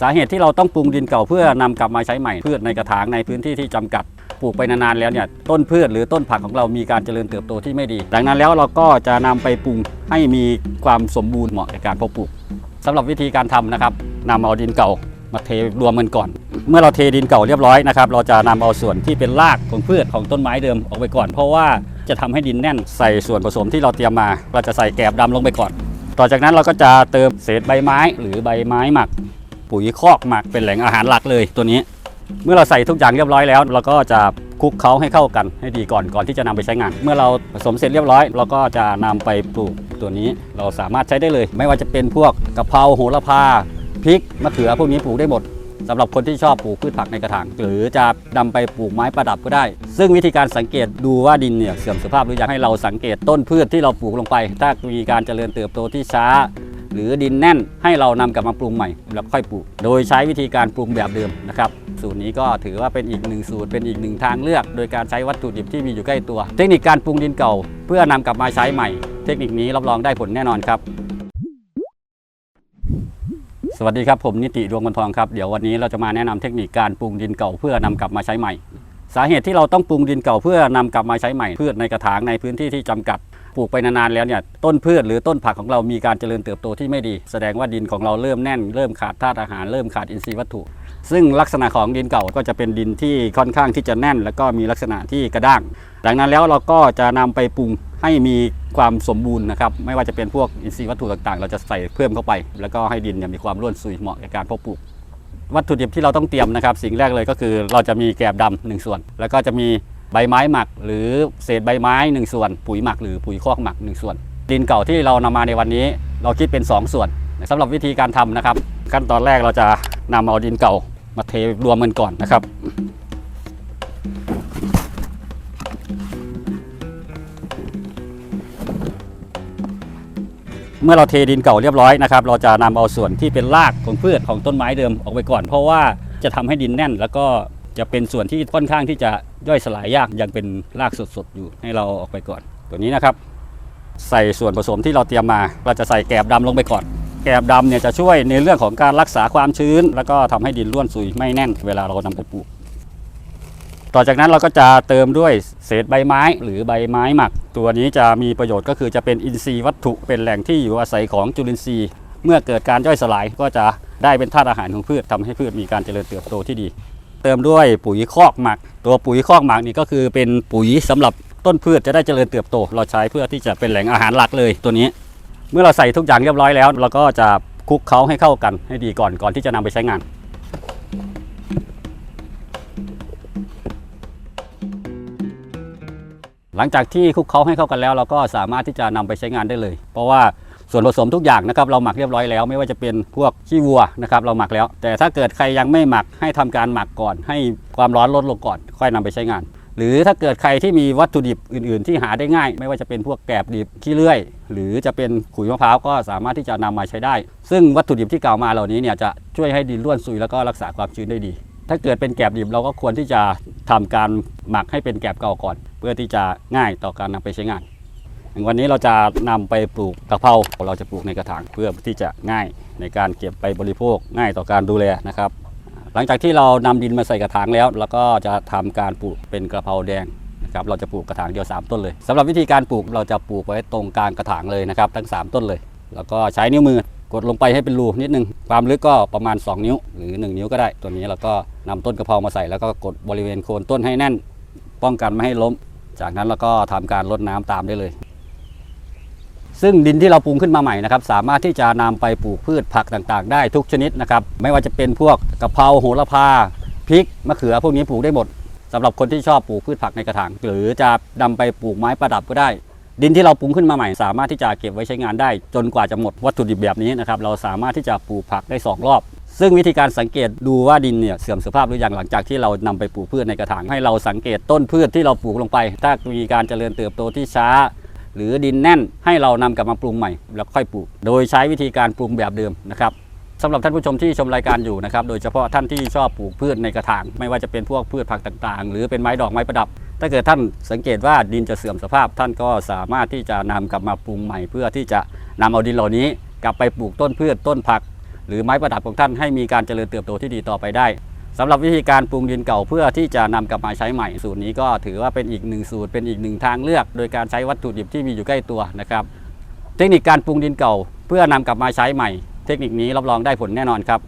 สาเหตุที่เราต้องปรุงดินเก่าเพื่อนำกลับมาใช้ใหม่พืชในกระถางในพื้นที่ที่จำกัดปลูกไปนานๆแล้วเนี่ยต้นพืชหรือต้นผักของเรามีการเจริญเติบโตที่ไม่ดี ดังนั้นแล้วเราก็จะนำไปปรุงให้มีความสมบูรณ์เหมาะในการเพาะปลูกสำหรับวิธีการทำนะครับนำเอาดินเก่ามาเทรวมกันก่อน เมื่อเราเทดินเก่าเรียบร้อยนะครับเราจะนำเอาส่วนที่เป็นรากของพืชของต้นไม้เดิมออกไปก่อน เพราะว่าจะทำให้ดินแน่นใส่ส่วนผสมที่เราเตรียมมา เราจะใส่แกบดำลงไปก่อน ต่อจากนั้นเราก็จะเติมเศษใบไม้หรือใบไม้หมัก ปุ๋ยคอกหมักเป็นแหล่งอาหารหลักเลยตัวนี้ เมื่อเราใส่ทุกอย่างเรียบร้อยแล้ว เราก็จะคลุกเคล้าให้เข้ากันให้ดีก่อนก่อนที่จะนำไปใช้งาน เมื่อเราผสมเสร็จเรียบร้อย เราก็จะนำไปปลูกตัวนี้เราสามารถใช้ได้เลย ไม่ว่าจะเป็นพวกกะเพราโหระพาพริกมะเขือพวกนี้ปลูกได้หมดสำหรับคนที่ชอบปลูกพืชผักในกระถาง หรือจะนำไปปลูกไม้ประดับก็ได้ ซึ่งวิธีการสังเกตดูว่าดินเนี่ยเสื่อมสภาพหรือยังให้เราสังเกตต้นพืชที่เราปลูกลงไป ถ้ามีการเจริญเติบโตที่ช้า หรือดินแน่นให้เรานำกลับมาปรุงใหม่แล้วค่อยปลูก โดยใช้วิธีการปรุงแบบเดิมนะครับสูตรนี้ก็ถือว่าเป็นอีกหนึ่งสูตรเป็นอีกหนึ่งทางเลือก โดยการใช้วัตถุดิบที่มีอยู่ใกล้ตัว เทคนิคการปรุงดินเก่า เพื่อนำกลับมาใช้ใหม่ เทคนิคนี้รับรองได้ผลแน่นอนครับสวัสดีครับ ผมนิติดวงกันทองครับ เดี๋ยววันนี้เราจะมาแนะนำเทคนิคการปรุงดินเก่าเพื่อนำกลับมาใช้ใหม่ สาเหตุที่เราต้องปรุงดินเก่าเพื่อนำกลับมาใช้ใหม่พืชในกระถางในพื้นที่ที่จำกัด ปลูกไปนานๆแล้วเนี่ยต้นพืชหรือต้นผักของเรามีการเจริญเติบโตที่ไม่ดี แสดงว่าดินของเราเริ่มแน่น เริ่มขาดธาตุอาหาร เริ่มขาดอินทรีย์วัตถุ ซึ่งลักษณะของดินเก่าก็จะเป็นดินที่ค่อนข้างที่จะแน่น แล้วก็มีลักษณะที่กระด้าง ดังนั้นแล้วเราก็จะนำไปปรุงให้มีความสมบูรณ์นะครับไม่ว่าจะเป็นพวกอินทรีย์วัตถุต่างๆ เราจะใส่เพิ่มเข้าไป แล้วก็ให้ดินเนี่ยมีความร่วนซุยเหมาะในการเพาะปลูกวัตถุดิบที่เราต้องเตรียมนะครับสิ่งแรกเลยก็คือเราจะมีแกบดำหนึ่งส่วน แล้วก็จะมี ใบไม้หมัก หรือเศษใบไม้หนึ่งส่วน ปุ๋ยหมักหรือปุ๋ยคอกหมักหนึ่งส่วน ดินเก่าที่เรานำมาในวันนี้ เราคิดเป็น 2 ส่วนสำหรับวิธีการทำนะครับ ขั้นตอนแรกเราจะนำเอาดินเก่ามาเทรวมกันก่อนนะครับเมื่อเราเทดินเก่าเรียบร้อยนะครับ เราจะนำเอาส่วนที่เป็นรากของพืชของต้นไม้เดิมออกไปก่อน เพราะว่าจะทำให้ดินแน่นแล้วก็ จะเป็นส่วนที่ค่อนข้างที่จะย่อยสลายยากยังเป็นรากสดๆอยู่ให้เราออกไปก่อน ตัวนี้นะครับ ใส่ส่วนผสมที่เราเตรียมมา เราจะใส่แกบดำลงไปก่อน แกบดำเนี่ยจะช่วยในเรื่องของการรักษาความชื้น แล้วก็ทำให้ดินร่วนซุยไม่แน่น เวลาเรานำไปปลูกต่อจากนั้นเราก็จะเติมด้วยเศษใบไม้หรือใบไม้หมัก ตัวนี้จะมีประโยชน์ก็คือจะเป็นอินทรีย์วัตถุเป็นแหล่งที่อยู่อาศัยของจุลินทรีย์ เมื่อเกิดการย่อยสลายก็จะได้เป็นธาตุอาหารของพืชทำให้พืชมีการเจริญเติบโตที่ดี เติมด้วยปุ๋ยคอกหมัก ตัวปุ๋ยคอกหมักนี่ก็คือเป็นปุ๋ยสำหรับต้นพืชจะได้เจริญเติบโต เราใช้เพื่อที่จะเป็นแหล่งอาหารหลักเลยตัวนี้ เมื่อเราใส่ทุกอย่างเรียบร้อยแล้ว เราก็จะคลุกเคล้าให้เข้ากันให้ดีก่อนก่อนที่จะนำไปใช้งานหลังจากที่คลุกเคล้าให้เข้ากันแล้ว เราก็สามารถที่จะนำไปใช้งานได้เลย เพราะว่า ส่วนผสมทุกอย่างนะครับเราหมักเรียบร้อยแล้ว ไม่ว่าจะเป็นพวกขี้วัวนะครับเราหมักแล้ว แต่ถ้าเกิดใครยังไม่หมักให้ทำการหมักก่อน ให้ความร้อนลดลงก่อน ค่อยนำไปใช้งาน หรือถ้าเกิดใครที่มีวัตถุดิบอื่น ๆ ที่หาได้ง่าย ไม่ว่าจะเป็นพวกแกบดิบขี้เลื่อย หรือจะเป็นขุยมะพร้าวก็สามารถที่จะนำมาใช้ได้ ซึ่งวัตถุดิบที่กล่าวมาเหล่านี้เนี่ยจะช่วยให้ดินร่วนซุยแล้วก็รักษาความชื้นได้ดีถ้าเกิดเป็นแกบดิบเราก็ควรที่จะทำการหมักให้เป็นแกบเก่าก่อน เพื่อที่จะง่ายต่อการนำไปใช้งาน วันนี้เราจะนำไปปลูกกะเพราเราจะปลูกในกระถางเพื่อที่จะง่ายในการเก็บไปบริโภคง่ายต่อการดูแลนะครับ หลังจากที่เรานำดินมาใส่กระถางแล้วเราก็จะทำการปลูกเป็นกระเพราแดงนะครับเราจะปลูกกระถางเดียว 3 ต้นเลยสำหรับวิธีการปลูกเราจะปลูกไว้ตรงกลางกระถางเลยนะครับ ทั้ง 3 ต้นเลย แล้วก็ใช้นิ้วมือกดลงไปให้เป็นรูนิดนึง ความลึกก็ประมาณ 2 นิ้วหรือ 1 นิ้วก็ได้ ตัวนี้เราก็นำต้นกระเพรามาใส่แล้วก็กดบริเวณโคนต้นให้แน่น ป้องกันไม่ให้ล้ม จากนั้นเราก็ทำการรดน้ำตามได้เลย ซึ่งดินที่เราปรุงขึ้นมาใหม่นะครับสามารถที่จะนำไปปลูกพืชผักต่างๆ ได้ทุกชนิดนะครับไม่ว่าจะเป็นพวกกะเพราโหระพาพริกมะเขือพวกนี้ปลูกได้หมดสำหรับคนที่ชอบปลูกพืชผักในกระถางหรือจะนำไปปลูกไม้ประดับก็ได้ ดินที่เราปรุงขึ้นมาใหม่ สามารถที่จะเก็บไว้ใช้งานได้ จนกว่าจะหมดวัตถุดิบแบบนี้นะครับเราสามารถที่จะปลูกผักได้สองรอบ ซึ่งวิธีการสังเกตดูว่าดินเนี่ยเสื่อมสภาพหรือยังหลังจากที่เรานำไปปลูกพืชในกระถางให้เราสังเกตต้นพืชที่เราปลูกลงไป ถ้ามีการเจริญเติบโตที่ช้า หรือดินแน่นให้เรานำกลับมาปรุงใหม่ แล้วค่อยปลูก โดยใช้วิธีการปรุงแบบเดิมนะครับสำหรับท่านผู้ชมที่ชมรายการอยู่นะครับ โดยเฉพาะท่านที่ชอบปลูกพืชในกระถาง ไม่ว่าจะเป็นพวกพืชผักต่างๆ หรือเป็นไม้ดอกไม้ประดับ ถ้าเกิดท่านสังเกตว่าดินจะเสื่อมสภาพ ท่านก็สามารถที่จะนำกลับมาปรุงใหม่ เพื่อที่จะนำเอาดินเหล่านี้ กลับไปปลูกต้นพืชต้นผัก หรือไม้ประดับของท่านให้มีการเจริญเติบโตที่ดีต่อไปได้ สำหรับวิธีการปรุงดินเก่าเพื่อที่จะนำกลับมาใช้ใหม่สูตรนี้ก็ถือว่าเป็นอีกหนึ่งสูตรเป็นอีกหนึ่งทางเลือก โดยการใช้วัตถุดิบที่มีอยู่ใกล้ตัวนะครับ เทคนิคการปรุงดินเก่า เพื่อนำกลับมาใช้ใหม่ เทคนิคนี้รับรองได้ผลแน่นอนครับ